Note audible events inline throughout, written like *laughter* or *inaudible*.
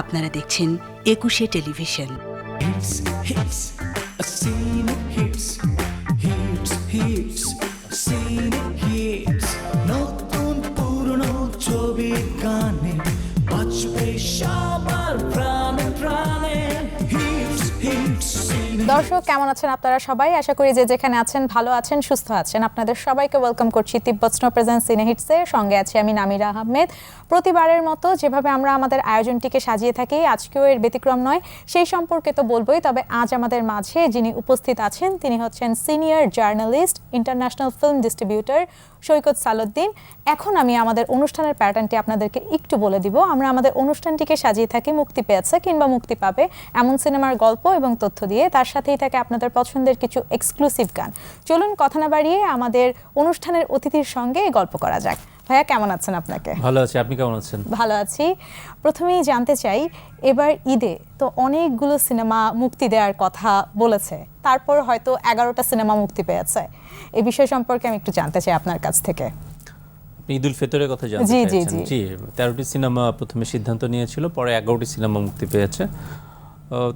আপনারা দেখছেন Ekushey television. Hits hits hits hits দর্শক, কেমন আছেন আপনারা সবাই? আশা করি যে যেখানে আছেন, ভালো আছেন, সুস্থ আছেন। আপনাদের সবাইকে ওয়েলকাম করছি তিব্বত স্নো প্রেজেন্স সিনে হিটসে সঙ্গে আছি আমি নামিরা আহমেদ। প্রতিবারের মতো যেভাবে আমরা আমাদের আয়োজনটিকে সাজিয়ে থাকি, আজকেও এর ব্যতিক্রম নয়, সেই সম্পর্কে তো বলবোই। তবে আজ আমাদের মাঝে যিনি উপস্থিত আছেন, তিনি হচ্ছেন senior journalist international film distributor Saikat Saluddin. এখন আমি আমাদের অনুষ্ঠানের প্যাটার্নটি আপনাদেরকে একটু বলে দিব। আমরা আমাদের অনুষ্ঠানটিকে সাজিয়ে থাকি, মুক্তি পেয়েছে কিংবা মুক্তি পাবে, এমন সিনেমার গল্প এবং তথ্য দিয়ে। তার সাথেই থাকে আপনাদের পছন্দের কিছু এক্সক্লুসিভ গান। চলুন কথা না বাড়িয়ে আমাদের অনুষ্ঠানের অতিথির সঙ্গে গল্প করা যাক। ভাইয়া কেমন আছেন আপনাকে? ভালো আছি আপনি কেমন আছেন? ভালো আছি। প্রথমেই জানতে চাই এবার ঈদে তো অনেকগুলো সিনেমা মুক্তি দেওয়ার কথা বলেছে। তারপর হয়তো এগারোটা সিনেমা মুক্তি পেয়েছে। এই বিষয় সম্পর্কে আমি একটু জানতে চাই আপনার কাছ থেকে। আপনি ঈদ উল ফিতরের কথা জানতে চাইছেন জি। তেরোটি সিনেমা প্রথমে সিদ্ধান্ত নিয়েছিল পরে এগারোটি সিনেমা মুক্তি পেয়েছে।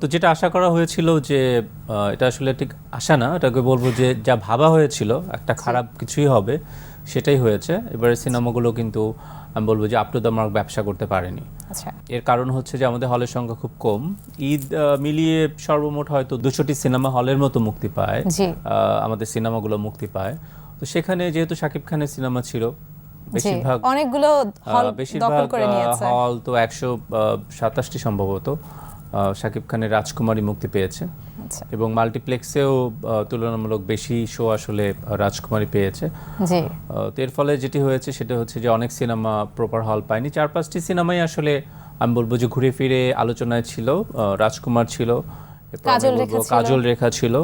তো যেটা আশা করা হয়েছিল যে এটা আসলে ঠিক আশা না এটাকে বলব যে যা ভাবা হয়েছিল একটা খারাপ কিছুই হবে সেটাই হয়েছে। এবারে সিনেমাগুলো কিন্তু আমি বলব যে আপ টু দ্য মার্ক ব্যবসা করতে পারেনি। আচ্ছা। এর কারণ হচ্ছে যে আমাদের হলের সংখ্যা খুব কম। ঈদ মিলিয়ে সর্বমোট হয়তো দুশোটি সিনেমা হলের মতো মুক্তি পায়। আমাদের সিনেমাগুলো মুক্তি পায়। তো সেখানে যেহেতু শাকিব খানের সিনেমা ছিল বেশিরভাগ অনেকগুলো হল বেশিরভাগ হল তো একশো সাতাশটি সম্ভবত। শাকিব খানের রাজকুমারী মুক্তি পেয়েছে। আচ্ছা। এবং মাল্টিপ্লেক্সেও তুলনামূলক বেশি শো আসলে রাজকুমারী পেয়েছে। তো এর ফলে যেটি হয়েছে সেটা হচ্ছে যে অনেক সিনেমা প্রপার হল পায়নি। চার পাঁচটি সিনেমাই আসলে আমি বলব যে ঘুরে ফিরে আলোচনায় ছিল রাজকুমার ছিল কাজল রেখা ছিল।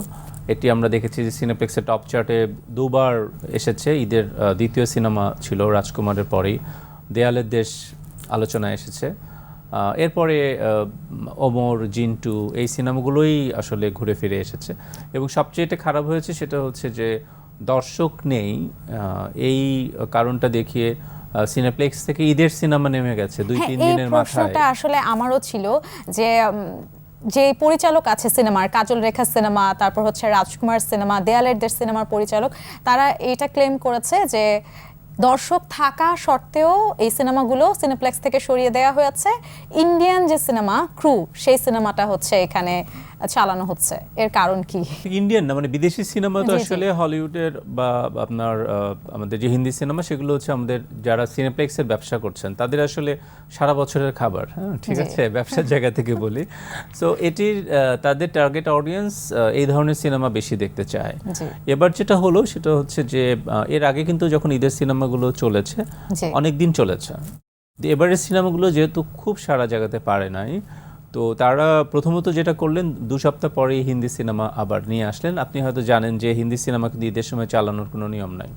এটি আমরা দেখেছি যে সিনেপ্লেক্সের টপ চার্টে দুবার এসেছে ঈদের দ্বিতীয় সিনেমা ছিল রাজকুমারের পরেই। দেয়ালের দেশ আলোচনায় এসেছে। এরপরে ওমর জিন্টু এই সিনেমাগুলোই আসলে ঘুরে ফিরে এসেছে। এবং সবচেয়ে এটা খারাপ হয়েছে সেটা হচ্ছে যে দর্শক নেই এই কারণটা দেখিয়ে সিনেপ্লেক্স থেকে ঈদের সিনেমা নেমে গেছে দুই হ্যাঁ তিন দিনের মাথায়। আসলে আমারও ছিল যে যে পরিচালক আছে সিনেমার কাজল রেখা সিনেমা তারপর হচ্ছে রাজকুমার সিনেমা দেয়ালের দেশ সিনেমার পরিচালক তারা এটা ক্লেম করেছে যে দর্শক থাকা সত্ত্বেও এই সিনেমাগুলো সিনেপ্লেক্স থেকে সরিয়ে দেওয়া হয়েছে। ইন্ডিয়ান যে সিনেমা ক্রু সেই সিনেমাটা হচ্ছে এখানে চালানো হচ্ছে। এর কারণ কি? ইন্ডিয়ান না? মানে বিদেশি সিনেমা তো। আসলে হলিউডের বা আপনার আমাদের যে হিন্দি সিনেমা সেগুলো হচ্ছে আমাদের যারা সিনেপ্লেক্সের ব্যবসা করছেন তাদের আসলে সারা বছরের খাবার হ্যাঁ? ঠিক আছে? ব্যবসার জায়গা থেকে বলি। সো এটির তাদের টার্গেট অডিয়েন্স এই ধরনের সিনেমা বেশি দেখতে চায়। এবার যেটা হলো সেটা হচ্ছে যে এর আগে কিন্তু যখন ঈদের সিনেমাগুলো চলেছে অনেক দিন চলেছে। এবারের সিনেমাগুলো যেহেতু খুব সারা জায়গাতে পারে নাই তো তারা প্রথমত যেটা করলেন দু সপ্তাহ পরেই হিন্দি সিনেমা আবার নিয়ে আসলেন। আপনি হয়তো জানেন যে হিন্দি সিনেমা কিন্তু ঈদের সময় চালানোর কোনো নিয়ম নাই।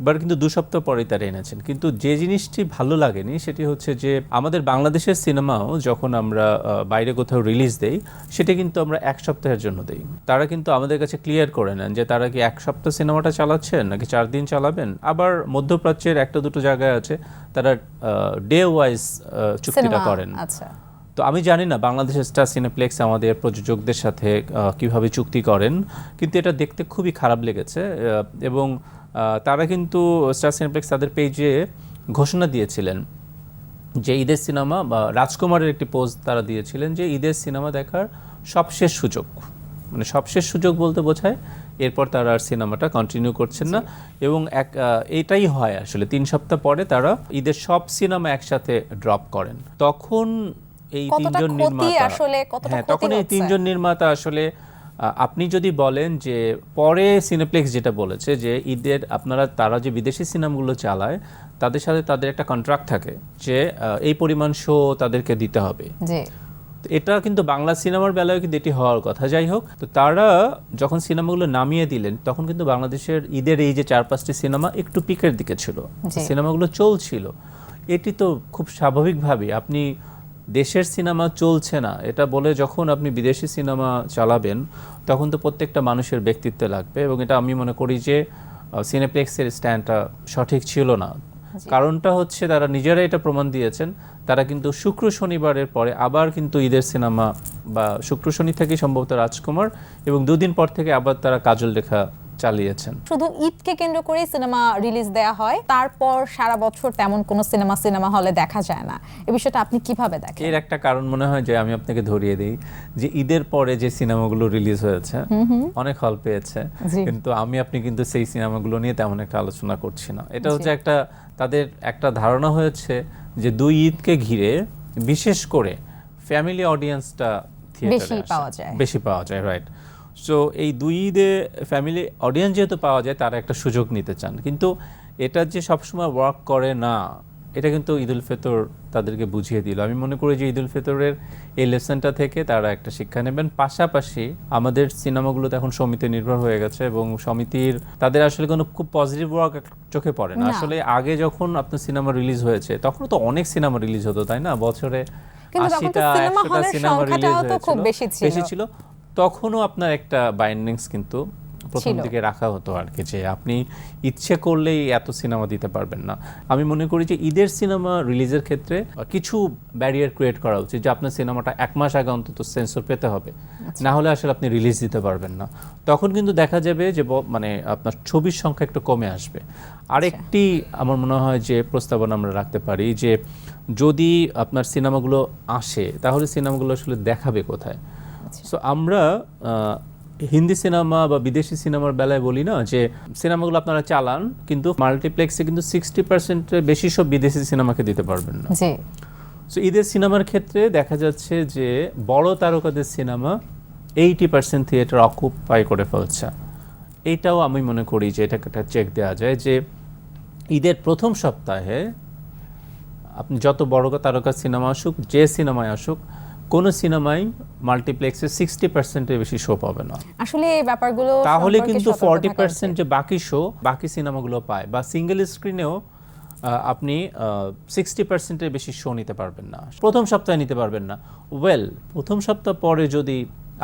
এবার কিন্তু দু সপ্তাহ পরেই তারা এনেছেন। কিন্তু যে জিনিসটি ভালো লাগেনি সেটি হচ্ছে যে আমাদের বাংলাদেশের সিনেমাও যখন আমরা বাইরে কোথাও রিলিজ দেই সেটা কিন্তু আমরা এক সপ্তাহের জন্য দেই। তারা কিন্তু আমাদের কাছে ক্লিয়ার করে নেন যে তারা কি এক সপ্তাহ সিনেমাটা চালাচ্ছেন নাকি চার দিন চালাবেন? আবার মধ্যপ্রাচ্যের একটা দুটো জায়গায় আছে তারা ডে ওয়াইজ চুক্তিটা করেন। আচ্ছা। তো আমি জানি না, বাংলাদেশের স্টার সিনেপ্লেক্স আমাদের প্রযোজকদের সাথে কীভাবে চুক্তি করেন, কিন্তু এটা দেখতে খুবই খারাপ লেগেছে এবং তারা কিন্তু স্টার সিনেপ্লেক্স তাদের পেজে ঘোষণা দিয়েছিলেন যে ঈদের সিনেমা বা রাজকুমারের একটি পোস্ট তারা দিয়েছিলেন যে ঈদের সিনেমা দেখার সবশেষ সুযোগ মানে সবশেষ সুযোগ বলতে বোঝায়, এরপর তারা আর সিনেমাটা কন্টিনিউ করছেন না, এবং এক এটাই হয় আসলে, তিন সপ্তাহ পরে তারা ঈদের সব সিনেমা একসাথে ড্রপ করেন। তখন এই তিনজন নির্মাতা। আসলে, হ্যাঁ তখন এই তিনজন নির্মাতা আসলে আপনি যদি বলেন যে পরে সিনেপ্লেক্স যেটা বলেছে যে ঈদের আপনারা তারা যে বিদেশি সিনেমাগুলো চালায় তাদের সাথে তাদের একটা কন্ট্রাক্ট থাকে যে এই পরিমাণ শো তাদেরকে দিতে হবে। এটা কিন্তু বাংলা সিনেমার বেলায় কিন্তু এটি হওয়ার কথা। যাই হোক তো তারা যখন সিনেমাগুলো নামিয়ে দিলেন তখন কিন্তু বাংলাদেশের ঈদের এই যে চার পাঁচটি সিনেমা একটু পিকের দিকে ছিল। সিনেমাগুলো চলছিল। এটি তো খুব স্বাভাবিকভাবে আপনি দেশের সিনেমা চলছে না। এটা বলে যখন আপনি বিদেশি সিনেমা চালাবেন তখন তো প্রত্যেকটা মানুষের ব্যক্তিত্ব লাগবে এবং এটা আমি মনে করি যে সিনেপ্লেক্সের স্ট্যান্ডটা সঠিক ছিল না। কারণটা হচ্ছে তারা নিজেরা এটা প্রমাণ দিয়েছেন তারা কিন্তু শুক্র শনিবারের পরে আবার কিন্তু ঈদের সিনেমা বা শুক্র শনি থেকে সম্ভবত রাজকুমার এবং দুদিন পর থেকে আবার তারা কাজল রেখা চালিয়েছেন। শুধু ঈদকে কেন্দ্র করেই সিনেমা রিলিজ দেয়া হয় তারপর সারা বছর তেমন কোনো সিনেমা সিনেমা হলে দেখা যায় না। এই বিষয়টা আপনি কীভাবে দেখেন? এর একটা কারণ মনে হয় যে আমি আপনাকে ধরিয়ে দিই যে ঈদের পরে যে সিনেমাগুলো রিলিজ হয়েছে অনেক হল পেয়েছে। কিন্তু আমি আপনি কিন্তু সেই সিনেমাগুলো নিয়ে তেমন একটা আলোচনা করছি না। এটা হচ্ছে একটা তাদের একটা ধারণা হয়েছে যে দুই ঈদকে ঘিরে বিশেষ করে ফ্যামিলি অডিয়েন্সটা বেশি পাওয়া যায়। বেশি পাওয়া যায় রাইট সো এই দুই ঈদে ফ্যামিলি অডিয়েন্স যেহেতু পাওয়া যায় তারা একটা সুযোগ নিতে চান। কিন্তু এটা যে সবসময় ওয়ার্ক করে না এটা কিন্তু ঈদ উল ফিতর তাদেরকে বুঝিয়ে দিল। আমি মনে করি যে ঈদ উল ফিতরের এই লেসনটা থেকে তারা একটা শিক্ষা নেবেন। পাশাপাশি আমাদের সিনেমাগুলো তো এখন সমিতি নির্ভর হয়ে গেছে এবং সমিতির তাদের আসলে কোনো খুব পজিটিভ ওয়ার্ক চোখে পড়ে না। আসলে আগে যখন আপনার সিনেমা রিলিজ হয়েছে তখন তো অনেক সিনেমা রিলিজ হতো তাই না? বছরে আশিটা সিনেমা একশোটা সিনেমা রিলিজ খুব বেশি ছিল। তখনও আপনার একটা বাইন্ডিংস কিন্তু প্রথম দিকে রাখা হতো আর কি যে আপনি ইচ্ছে করলেই এত সিনেমা দিতে পারবেন না। আমি মনে করি যে ঈদের সিনেমা রিলিজের ক্ষেত্রে কিছু ব্যারিয়ার ক্রিয়েট করা উচিত যে আপনার সিনেমাটা এক মাস আগে অন্তত সেন্সর পেতে হবে। আচ্ছা। না হলে আসলে আপনি রিলিজ দিতে পারবেন না। তখন কিন্তু দেখা যাবে যে মানে আপনার ছবির সংখ্যা একটু কমে আসবে। আরেকটি আমার মনে হয় যে প্রস্তাবনা আমরা রাখতে পারি যে যদি আপনার সিনেমাগুলো আসে তাহলে সিনেমাগুলো আসলে দেখাবে কোথায়? সো আমরা হিন্দি সিনেমা বা বিদেশি সিনেমার বেলায় বলি না যে সিনেমাগুলো আপনারা চালান কিন্তু মাল্টিপ্লেক্সে কিন্তু সিক্সটি পার্সেন্টের বেশি সব বিদেশি সিনেমাকে দিতে পারবেন না। সো ঈদের সিনেমার ক্ষেত্রে দেখা যাচ্ছে যে বড় তারকাদের cinema eighty percent theatre occupy করে ফেলছে। এইটাও আমি মনে করি যে এটাকে একটা চেক দেওয়া যায় যে ঈদের প্রথম সপ্তাহে আপনি যত বড় তারকা সিনেমা আসুক যে সিনেমায় আসুক কোনো সিনেমাই মাল্টিপ্লেক্সে সিক্সটি পার্সেন্টের বেশি শো পাবে না। আসলে ব্যাপারগুলো তাহলে কিন্তু ফর্টি পার্সেন্ট। যে বাকি শো বাকি সিনেমাগুলো পায় বা সিঙ্গেল স্ক্রিনেও আপনি সিক্সটি পার্সেন্টের বেশি শো নিতে পারবেন না। প্রথম সপ্তাহে নিতে পারবেন না। ওয়েল প্রথম সপ্তাহ পরে যদি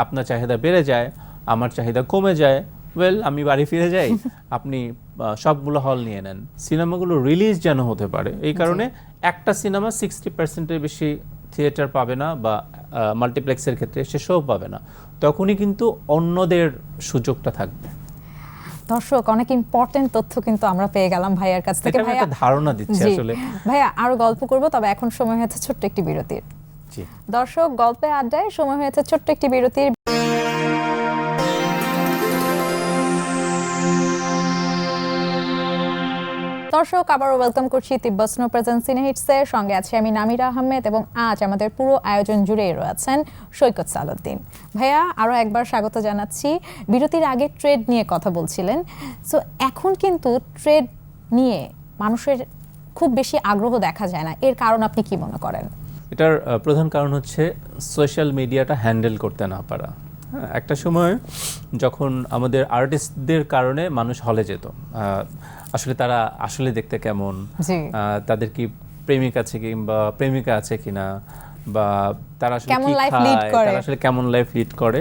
আপনার চাহিদা বেড়ে যায় আমার চাহিদা কমে যায় ওয়েল আমি বাড়ি ফিরে যাই *laughs* আপনি সবগুলো হল নিয়ে নেন। সিনেমাগুলো রিলিজ যেন হতে পারে এই কারণে একটা সিনেমা সিক্সটি পার্সেন্টের বেশি থিয়েটার পাবে না বা মাল্টিপ্লেক্সের ক্ষেত্রে সে শো পাবে না। তখনই কিন্তু অন্যদের সুযোগটা থাকবে। দর্শক অনেক ইম্পর্টেন্ট তথ্য কিন্তু আমরা পেয়ে গেলাম ভাইয়ার কাছ থেকে। ভাইয়া একটা ধারণা দিচ্ছে। আসলে। ভাইয়া আরও গল্প করব তবে এখন সময় হয়েছে ছোট্ট একটি বিরতির। জি। দর্শক গল্পে আড্ডায় সময় হয়েছে ছোট্ট একটি বিরতির। দর্শক আবারও ওয়েলকাম করছি তিব্বত স্নো প্রেজেন্স সিনেহিটসের সঙ্গে আছে আমি নামিরা আহমেদ এবং আজ আমাদের পুরো আয়োজন জুড়েই রয়েছেন সৈকত সালুদ্দিন। ভাইয়া আরও একবার স্বাগত জানাচ্ছি। বিরতির আগে ট্রেড নিয়ে কথা বলছিলেন। সো এখন কিন্তু ট্রেড নিয়ে মানুষের খুব বেশি আগ্রহ দেখা যায় না। এর কারণ আপনি কি মনে করেন? এটার প্রধান কারণ হচ্ছে সোশ্যাল মিডিয়াটা হ্যান্ডেল করতে না পারা। হ্যাঁ, একটা সময় যখন আমাদের আর্টিস্টদের কারণে মানুষ হলে যেত। আসলে তারা আসলে দেখতে কেমন? তাদের কি প্রেমিক আছে কিংবা প্রেমিকা আছে কিনা? বা তারা আসলে কেমন কি life করে। তারা আসলে কেমন লাইফ লিড করে?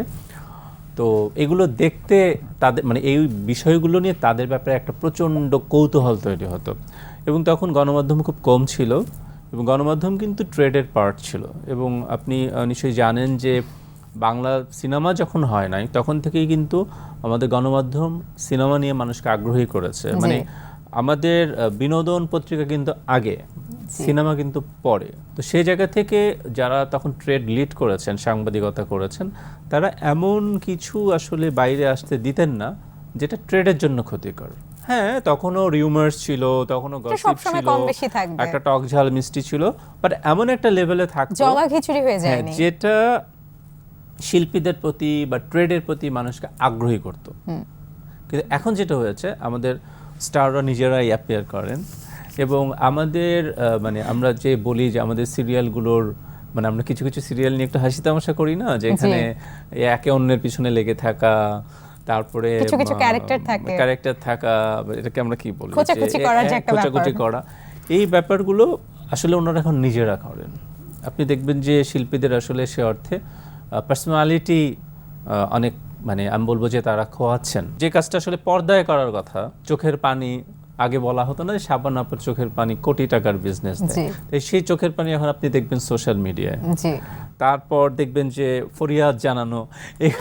তো এগুলো দেখতে তাদের মানে এই বিষয়গুলো নিয়ে তাদের ব্যাপারে একটা প্রচণ্ড কৌতূহল তৈরি হতো। এবং তখন গণমাধ্যম খুব কম ছিল এবং গণমাধ্যম কিন্তু ট্রেডের পার্ট ছিল। এবং আপনি নিশ্চয়ই জানেন যে বাংলা সিনেমা যখন হয় নাই তখন থেকেই কিন্তু আমাদের গণমাধ্যম সিনেমা নিয়ে মানুষকে আগ্রহী করেছে। মানে আমাদের বিনোদন পত্রিকা কিন্তু আগে সিনেমা কিন্তু পরে। তো সেই জায়গা থেকে যারা তখন ট্রেড লিড করেছেন সাংবাদিকতা করেছেন তারা এমন কিছু আসলে বাইরে আসতে দিতেন না যেটা ট্রেডের জন্য ক্ষতিকর। হ্যাঁ তখনও রিউমার্স ছিল তখনও গসিপ ছিল। একটা টক ঝাল মিষ্টি ছিল বাট এমন একটা লেভেলে থাকতো জগা খিচুড়ি হয়ে হ্যাঁ, যেটা শিল্পীদের প্রতি বা ট্রেডের প্রতি মানুষকে আগ্রহী করত। কিন্তু এখন যেটা হয়েছে আমাদের স্টাররা নিজেরাই অ্যাপিয়ার করেন এবং আমাদের মানে আমরা যে বলি যে আমাদের সিরিয়ালগুলোর মানে আমরা কিছু কিছু সিরিয়াল নিয়ে একটু হাসি তামাশা করি না? যে এখানে একে অন্যের পিছনে লেগে থাকা তারপরে কিছু কিছু character থাকে। ক্যারেক্টার থাকা এটাকে আমরা কি বলি? খোঁচাখুচি যে, করার যে একটা খোঁচাখুচি ব্যাপার। করা। এই ব্যাপারগুলো আসলে ওনারা এখন নিজেরা করেন। আপনি দেখবেন যে শিল্পীদের আসলে সে অর্থে পার্সোনালিটি অনেক মানে আমি বলব যে তারা খোয়াচ্ছেন। যে কাজটা আসলে পর্দায় করার কথা চোখের পানি আগে বলা হতো না যে সাবান আপুর চোখের পানি কোটি টাকার বিজনেস। সেই চোখের পানি এখন আপনি দেখবেন সোশ্যাল মিডিয়ায় তারপর দেখবেন যে ফরিয়াদ জানানো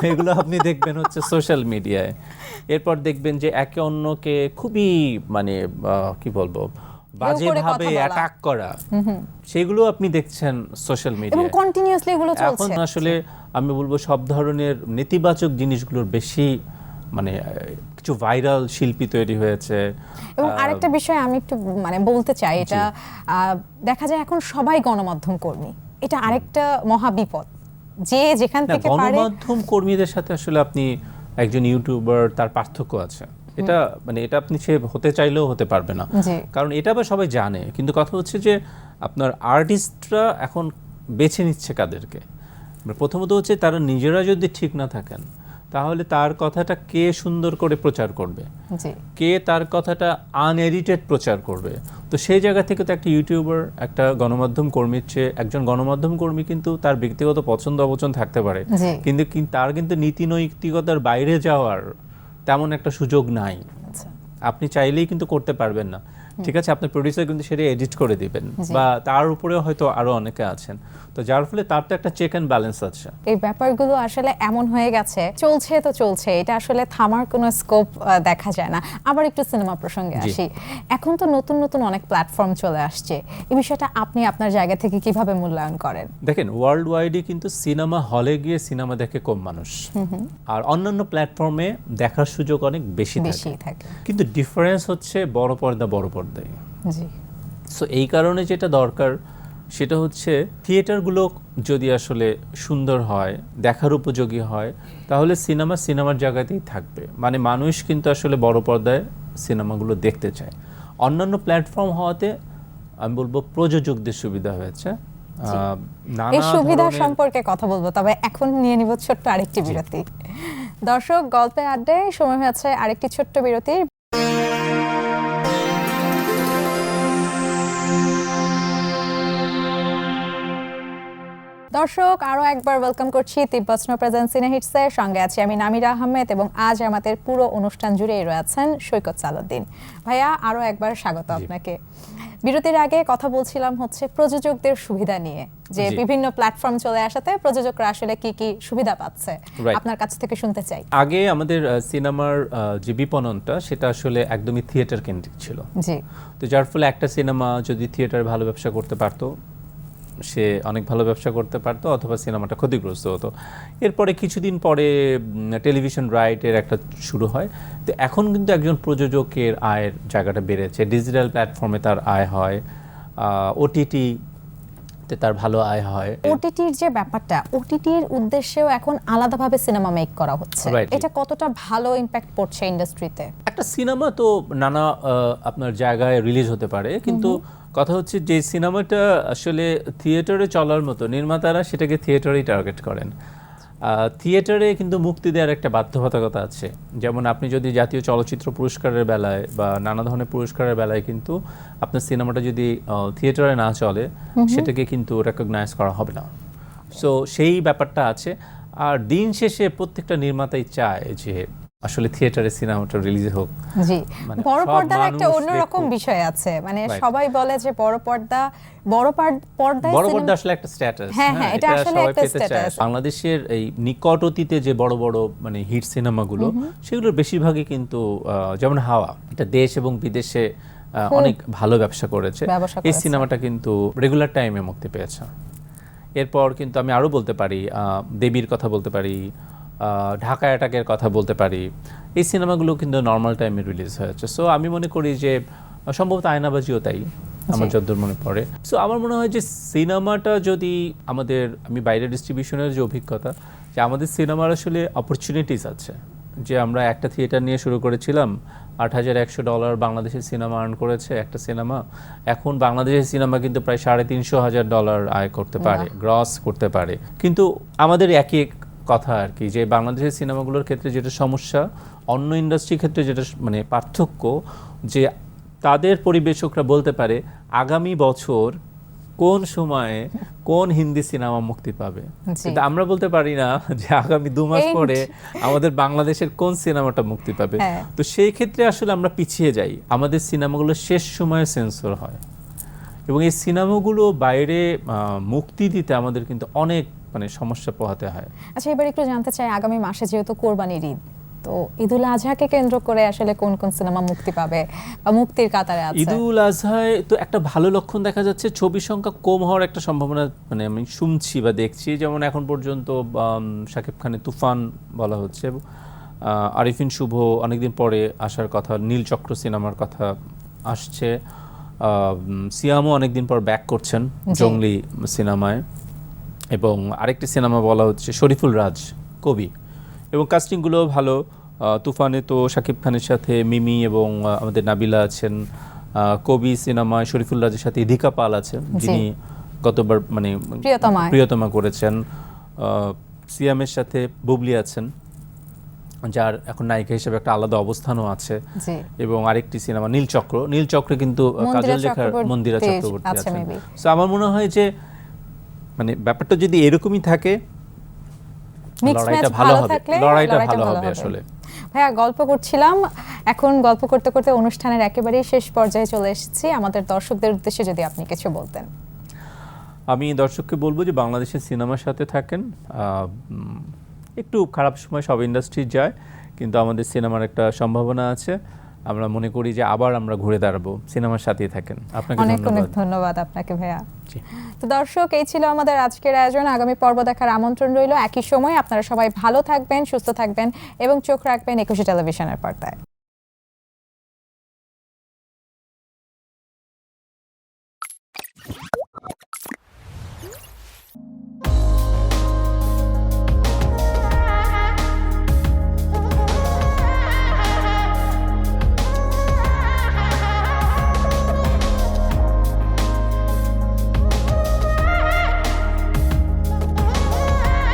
এগুলো আপনি দেখবেন হচ্ছে সোশ্যাল মিডিয়ায় এরপর দেখবেন যে একে অন্যকে খুবই মানে কি বলব বাজেভাবে অ্যাটাক করা সেগুলো আপনি দেখছেন সোশ্যাল মিডিয়া এবং কন্টিনিউয়াসলি এগুলো চলছে। এখন আসলে আমি বলব সব ধরনের নেতিবাচক জিনিসগুলোর বেশি মানে কিছু ভাইরাল শিল্পী তৈরি হয়েছে। এবং আরেকটা বিষয় আমি একটু মানে বলতে চাই এটা দেখা যায় এখন সবাই গণমাধ্যম কর্মী। এটা আরেকটা মহা বিপদ। যে যেখান থেকে পারে গণমাধ্যম কর্মীদের সাথে আসলে আপনি একজন ইউটিউবার তার পার্থক্য আছে। এটা মানে এটা আপনি সে হতে চাইলেও হতে পারবে না। কারণ এটা আবার সবাই জানে কিন্তু কথা হচ্ছে যে আপনার আর্টিস্টরা এখন বেছে নিচ্ছে কাদেরকে। মানে প্রথমত হচ্ছে তারা নিজেরা যদি ঠিক না থাকেন তাহলে তার কথাটা কে সুন্দর করে প্রচার করবে? কে তার কথাটা আনএডিটেড প্রচার করবে? তো সেই জায়গা থেকে তো একটা ইউটিউবার একটা গণমাধ্যম কর্মীর চেয়ে একজন গণমাধ্যম কর্মী কিন্তু তার ব্যক্তিগত পছন্দ অপছন্দ থাকতে পারে। কিন্তু তার কিন্তু নীতি নৈতিকতার বাইরে যাওয়ার তেমন একটা সুযোগ নাই। আচ্ছা। আপনি চাইলেই কিন্তু করতে পারবেন না। ঠিক আছে আপনার প্রডিউসার কিন্তু সেটা এডিট করে দিবেন। বা তার উপরেও হয়তো আরও অনেকে আছেন। তো যার ফলে তার তো একটা চেক অ্যান্ড ব্যালেন্স আছে। এই ব্যাপারগুলো আসলে এমন হয়ে গেছে চলছে তো চলছে এটা আসলে থামার কোনো স্কোপ দেখা যায় না। আবার একটু সিনেমা প্রসঙ্গে আসি। এখন তো নতুন নতুন অনেক প্ল্যাটফর্ম চলে আসছে। এই বিষয়টা আপনি আপনার জায়গা থেকে কীভাবে মূল্যায়ন করেন? দেখেন ওয়ার্ল্ড ওয়াইডে কিন্তু সিনেমা হলে গিয়ে সিনেমা দেখে কম মানুষ। আর অন্যান্য প্ল্যাটফর্মে দেখার সুযোগ অনেক বেশি থাকে বেশি থাকে। কিন্তু ডিফারেন্স হচ্ছে বড় পর্দা বড় পর্দায় জি। সো এই কারণে যেটা দরকার সেটা হচ্ছে থিয়েটারগুলো যদি আসলে সুন্দর হয় দেখার উপযোগী হয় তাহলে সিনেমা সিনেমার জায়গাতেই থাকবে। মানে মানুষ কিন্তু আসলে বড় পর্দায় সিনেমাগুলো দেখতে চায়। অন্যান্য প্ল্যাটফর্ম হওয়াতে আমি বলব প্রযোজকদের সুবিধা হয়েছে। এই সুবিধা সম্পর্কে কথা বলব তবে এখন নিয়ে নিব ছোট্ট আরেকটি বিরতি। দর্শক গল্পে আড্ডায় সময় হয়েছে আরেকটি ছোট্ট বিরতির। দর্শক আরও একবার ওয়েলকাম করছি তিব্বত সিনে হিটসের সঙ্গে আছি আমি নামিরা আহমেদ এবং আজ আমাদের পুরো অনুষ্ঠান জুড়েই রয়েছেন সৈকত সালাউদ্দিন। ভাইয়া আরও একবার স্বাগত আপনাকে। বিরতির আগে কথা বলছিলাম হচ্ছে প্রযোজকদের সুবিধা নিয়ে যে বিভিন্ন প্ল্যাটফর্ম চলে আসাতে প্রযোজকরা আসলে কি কি সুবিধা পাচ্ছে আপনার কাছ থেকে শুনতে চাই। আগে আমাদের সিনেমার যে বিপণনটা সেটা আসলে একদমই থিয়েটার কেন্দ্রিক ছিল। জি। তো যার ফলে একটা সিনেমা যদি থিয়েটার ভালো ব্যবসা করতে পারতো সে অনেক ভালো ব্যবসা করতে পারতো অথবা সিনেমাটা ক্ষতিগ্রস্ত হতো। এরপরে কিছুদিন পরে টেলিভিশন রাইটের একটা শুরু হয়। তো এখন কিন্তু একজন প্রযোজকের আয়ের জায়গাটা বেড়েছে। ডিজিটাল প্ল্যাটফর্মে তার আয় হয় ওটিটি তে তার ভালো আয় হয়। ওটিটির যে ব্যাপারটা ওটিটির উদ্দেশ্যেও এখন আলাদাভাবে সিনেমা মেক করা হচ্ছে। এটা কতটা ভালো ইম্প্যাক্ট পড়ছে ইন্ডাস্ট্রিতে একটা সিনেমা তো নানা আপনার জায়গায় রিলিজ হতে পারে। কিন্তু কথা হচ্ছে যে সিনেমাটা আসলে থিয়েটারে চলার মতো নির্মাতারা সেটাকে থিয়েটারেই টার্গেট করেন। থিয়েটারে কিন্তু মুক্তি দেওয়ার একটা বাধ্যবাধকতা আছে। যেমন আপনি যদি জাতীয় চলচ্চিত্র পুরস্কারের বেলায় বা নানা ধরনের পুরস্কারের বেলায় কিন্তু আপনার সিনেমাটা যদি থিয়েটারে না চলে সেটাকে কিন্তু রেকগনাইজ করা হবে না। সো সেই ব্যাপারটা আছে। আর দিন শেষে প্রত্যেকটা নির্মাতাই চায় যে আসলে থিয়েটারে সিনেমাটা রিলিজ হোক জি মানে বড় পর্দার একটা অন্যরকম বিষয় আছে। মানে সবাই বলে যে বড় পর্দা বড় পার- পর্দায় বড় পর্দা আসলে একটা স্ট্যাটাস হ্যাঁ, হ্যাঁ, এটা আসলে একটা status। বাংলাদেশের এই নিকট অতীতে যে বড় বড় মানে হিট সিনেমাগুলো সেগুলোর বেশিরভাগই কিন্তু যেমন হাওয়া এটা দেশ এবং বিদেশে অনেক ভালো ব্যবসা করেছে। এই সিনেমাটা কিন্তু রেগুলার টাইমে মুক্তি পেয়েছে। এরপর কিন্তু আমি আরও বলতে পারি আহ, দেবীর কথা বলতে পারি ঢাকা অ্যাটাকের কথা বলতে পারি। এই সিনেমাগুলো কিন্তু নর্মাল টাইমে রিলিজ হয়েছে সো আমি মনে করি যে সম্ভবত আয়নাবাজিও তাই আমার। যতদূর মনে পড়ে। সো আমার মনে হয় যে সিনেমাটা যদি আমাদের আমি বাইরে ডিস্ট্রিবিউশনের যে অভিজ্ঞতা যে আমাদের সিনেমার আসলে অপরচুনিটিস আছে। যে আমরা একটা থিয়েটার নিয়ে শুরু করেছিলাম আট হাজার একশো ডলার বাংলাদেশের সিনেমা আর্ন করেছে একটা সিনেমা এখন বাংলাদেশের সিনেমা কিন্তু প্রায় সাড়ে তিনশো হাজার ডলার আয় করতে পারে গ্রস করতে পারে। কিন্তু আমাদের একই এক কথা আর কি যে বাংলাদেশের সিনেমাগুলোর ক্ষেত্রে যেটা সমস্যা অন্য ইন্ডাস্ট্রির ক্ষেত্রে যেটা মানে পার্থক্য যে তাদের পরিবেশকরা বলতে পারে আগামী বছর কোন সময়ে কোন হিন্দি সিনেমা মুক্তি পাবে। কিন্তু আমরা বলতে পারি না যে আগামী দু মাস পরে আমাদের বাংলাদেশের কোন সিনেমাটা মুক্তি পাবে। হ্যাঁ। তো সেই ক্ষেত্রে আসলে আমরা পিছিয়ে যাই। আমাদের সিনেমাগুলো শেষ সময়ে সেন্সর হয়। এবং এই সিনেমাগুলো বাইরে মুক্তি দিতে আমাদের কিন্তু অনেক মানে সমস্যা পোহাতে হয়। আচ্ছা এবার একটু জানতে চাই আগামী মাসে যেহেতু কোরবানির ঈদ তো ঈদুল আজহাকে কেন্দ্র করে আসলে কোন কোন সিনেমা মুক্তি পাবে বা মুক্তির কাতারে আছে? ঈদুল আজহায় তো একটা ভালো লক্ষণ দেখা যাচ্ছে ছবি সংখ্যা কম হওয়ার একটা সম্ভাবনা মানে আমি শুনছি বা দেখছি। যেমন এখন পর্যন্ত শাকিব খানের তুফান বলা হচ্ছে আরিফিন শুভ অনেকদিন পরে আসার কথা নীলচক্র সিনেমার কথা আসছে। সিয়ামও অনেকদিন পর ব্যাক করছেন। জঙ্গলি সিনেমায়। এবং আরেকটি সিনেমা বলা হচ্ছে শরীফুল রাজ কবি। এবং কাস্টিংগুলো ভালো। তুফানে তো শাকিব খানের সাথে মিমি এবং আমাদের নাবিলা আছেন। কবি সিনেমায় শরীফুল রাজের সাথে ইধিকা পাল আছেন। যিনি গতবার মানে প্রিয়তমা। করেছেন। সিয়ামের সাথে বুবলি আছেন যার এখন নায়িকা হিসেবে একটা আলাদা অবস্থানও আছে। এবং আরেকটি সিনেমা নীলচক্র নীলচক্রে কিন্তু কাজল লেখার মন্দিরা চক্রবর্তী আছেন। maybe। সো আমার মনে হয় যে মানে ব্যাপারটা যদি এরকমই থাকে লড়াইটা ভালো হবে। লড়াইটা ভালো হবে আসলে। ভাইয়া গল্প করছিলাম। এখন গল্প করতে করতে অনুষ্ঠানের একেবারেই শেষ পর্যায়ে চলে এসেছি। আমাদের দর্শকদের উদ্দেশ্যে যদি আপনি কিছু বলতেন। আমি দর্শককে বলব যে বাংলাদেশের সিনেমার সাথে থাকেন। আহ, একটু খারাপ সময় সব ইন্ডাস্ট্রি যায় কিন্তু আমাদের সিনেমার একটা সম্ভাবনা আছে। আমরা মনে করি যে আবার আমরা ঘুরে দাঁড়াবো সিনেমার সাথেই থাকেন। আপনাকে অনেক অনেক ধন্যবাদ আপনাকে ভাইয়া। তো দর্শক এই ছিল আমাদের আজকের আয়োজন। আগামী পর্ব দেখার আমন্ত্রণ রইল একই সময়। আপনারা সবাই ভালো থাকবেন সুস্থ থাকবেন এবং চোখ রাখবেন একুশে টেলিভিশনের পর্দায়।